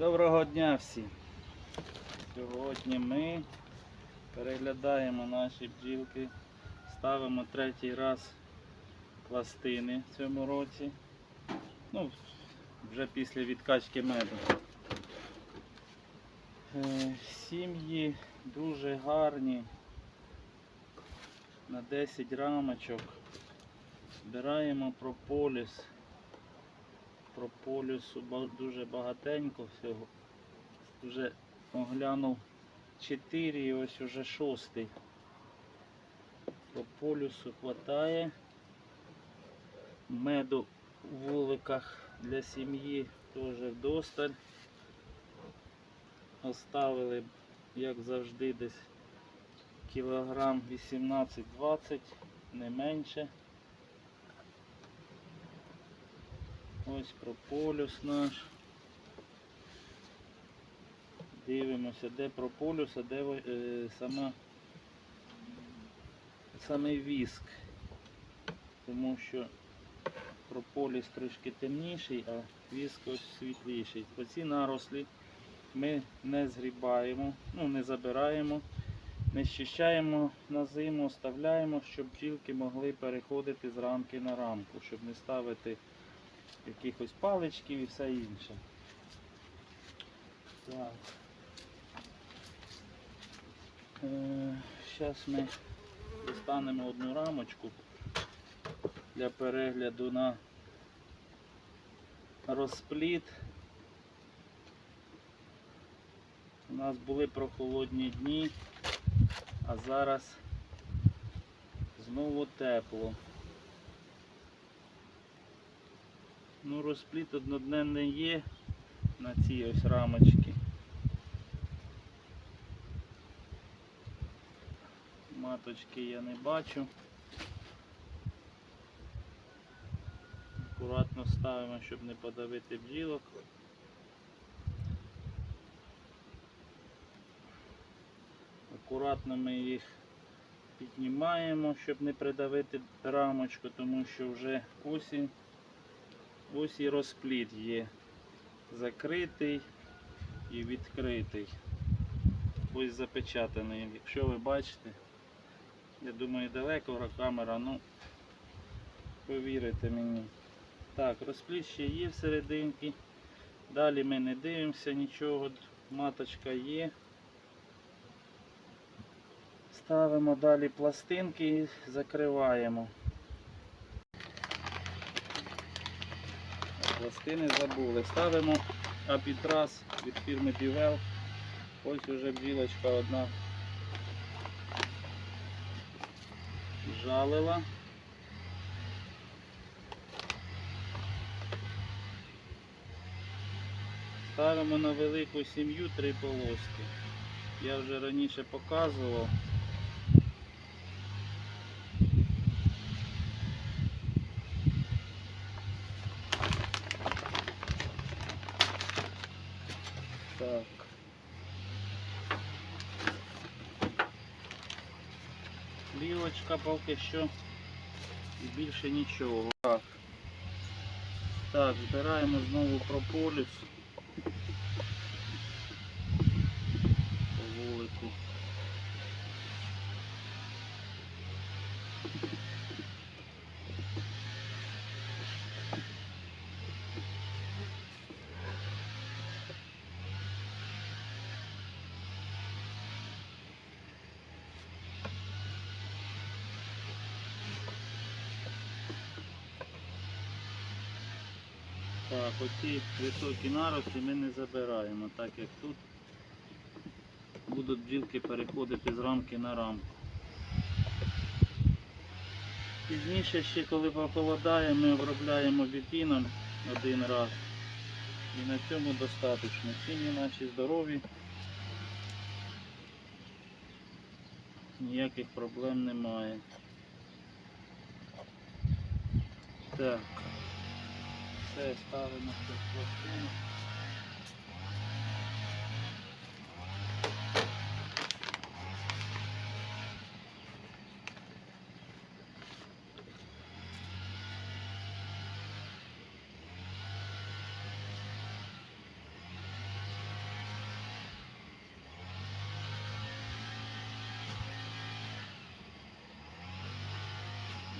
Доброго дня всім! Сьогодні ми переглядаємо наші бджілки, ставимо третій раз пластини в цьому році. Ну, вже після відкачки меду. Е, Сім'ї дуже гарні. На 10 рамочок. Збираємо прополіс. Прополісу дуже багатенько всього. Вже оглянув 4 і ось уже шостий. Прополісу хватає. Меду в вуликах для сім'ї теж вдосталь. Оставили, як завжди, десь кілограм 18-20, не менше. Ось прополюс наш. Дивимося, де прополюс, а де е, сама, самий віск. Тому що прополіс трошки темніший, а віск ось світліший. Оці нарослі ми не згрібаємо, ну не забираємо, не щищаємо на зиму, оставляємо, щоб бджілки могли переходити з рамки на рамку, щоб не ставити якихось паличків і все інше. Так. Зараз ми достанемо одну рамочку для перегляду на розпліт. У нас були прохолодні дні, а зараз знову тепло. Ну, розпліт одноденний є на цій ось рамочці. Маточки я не бачу. Акуратно ставимо, щоб не подавити бджілок. Акуратно ми їх піднімаємо, щоб не придавити рамочку, тому що вже осінь. Ось і розпліт є. Закритий і відкритий. Ось запечатаний. Якщо ви бачите, я думаю далеко камера, ну повірите мені. Так, розпліт ще є всерединки. Далі ми не дивимося нічого, маточка є. Ставимо далі пластинки і закриваємо. Пластини забули. Ставимо апітрас від фірми Бівел. Ось уже бджілочка одна жалила. Ставимо на велику сім'ю три полоски. Я вже раніше показував. Так. Лівочка поки що більше нічого. Так. Так, збираємо знову прополіс по вулику. Так, оці високі нарости ми не забираємо, так як тут будуть бджілки переходити з рамки на рамку. Пізніше ще коли похолодає, ми обробляємо бітіном один раз. І на цьому достатньо. Сім'ї наші здорові. Ніяких проблем немає. Так. Все, ставимо цю пластину.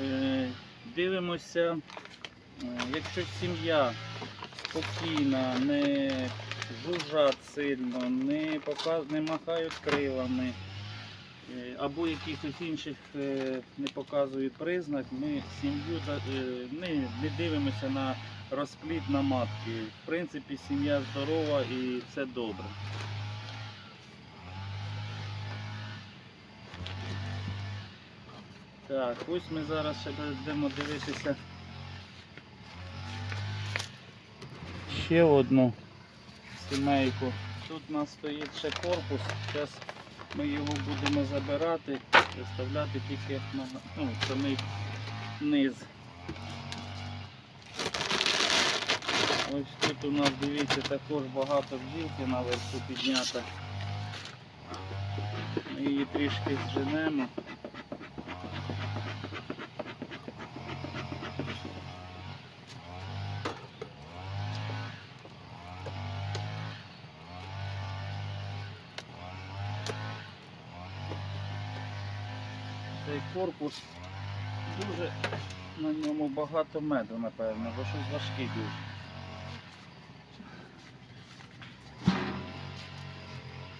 Е, дивимося якщо сім'я спокійна, не жужжать сильно, не, пока... не махають крилами, е, або якихось інших е, не показують признак, ми сім'ю не, не дивимося на розплід на матки. В принципі, сім'я здорова і все добре. Так, ось ми зараз ще будемо дивитися ще одну сімейку. Тут у нас стоїть ще корпус. Зараз ми його будемо забирати, виставляти тільки на ну, самий низ. Ось тут у нас, дивіться, також багато бджілки наверху піднята. Ми її трішки зженемо. Цей корпус дуже на ньому багато меду, напевно, бо щось важкий дуже.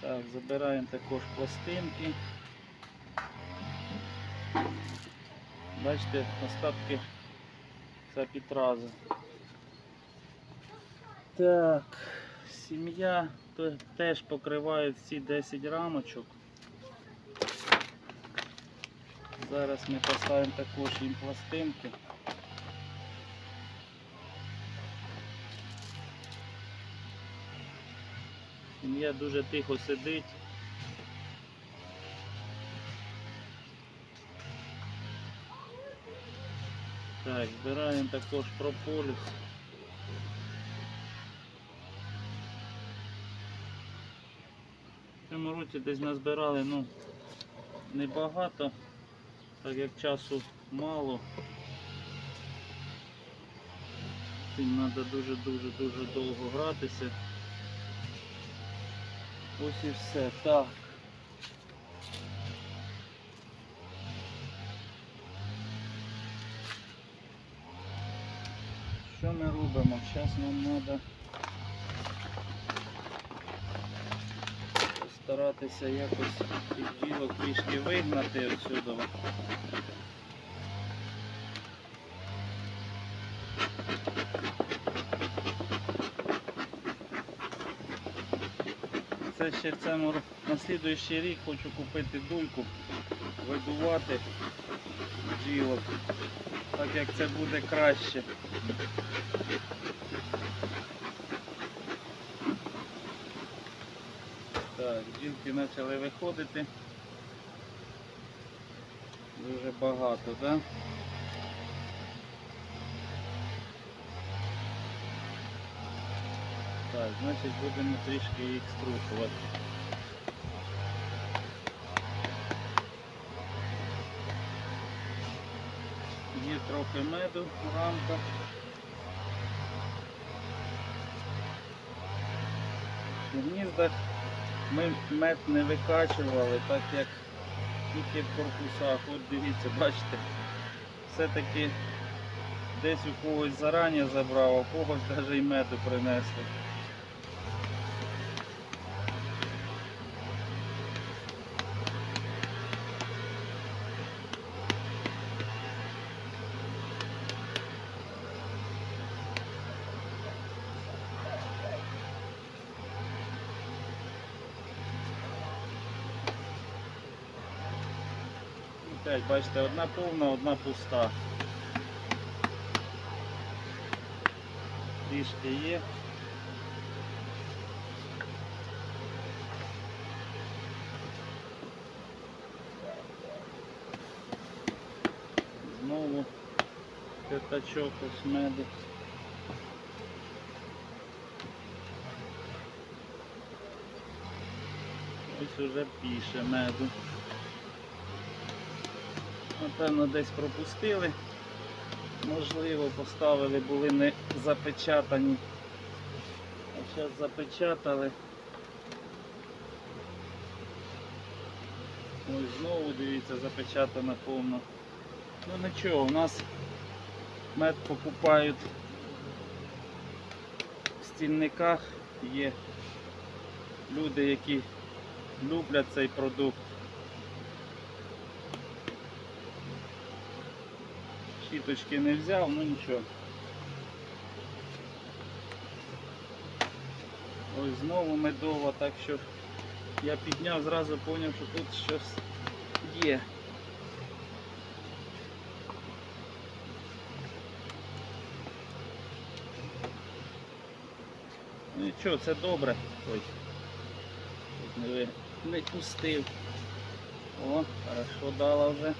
Так, забираємо також пластинки. Бачите, остатки сапітразу. Так, сім'я теж покриває всі 10 рамочок. Зараз ми поставимо також їм пластинки. Сім'я дуже тихо сидить. Так, збираємо також прополіс. В цьому році десь назбирали, ну, небагато, так як часу мало. Цим треба дуже-дуже-дуже довго гратися. Ось і все. Так. Що ми робимо? Зараз нам треба старатися якось цих ділок трішки вигнати отсюди. Це ще в цьому на слідуючий рік хочу купити дульку, видувати бджілок, так як це буде краще. Так, почали виходити. Дуже багато, так? Так, значить будемо трішки їх струшувати. Є трохи меду в рамках. У гніздах ми мед не викачували, так як тільки в корпусах. От дивіться, бачите, все-таки десь у когось зарані забрав, а когось навіть і меду принесли. Опять, бачите, одна повна, одна пуста. Трішки є. Знову п'ятачок ось меду. Ось уже піше меду. Напевно, десь пропустили. Можливо, поставили, були не запечатані. А зараз запечатали. Ось знову дивіться, запечатана повно. Ну нічого, у нас Мед покупають в стільниках. Є люди, які люблять цей продукт. Щіточки не взяв, ну нічого. Ось знову медова, так що я підняв, зразу зрозумів, що тут щось є. Ну нічого, це добре. Ой. Не, не пустив. О, хорошо дала вже.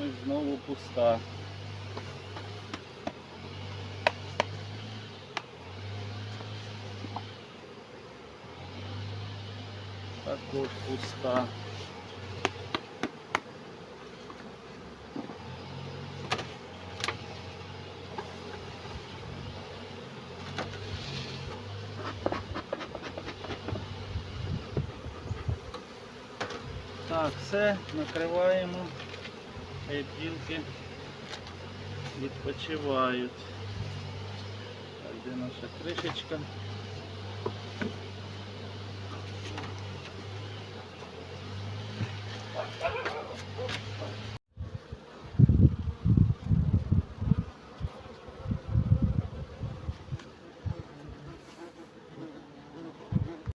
Ось знову пуста. Також пуста. Так, все, накриваємо. Хай бджілки відпочивають. Так, де наша кришечка?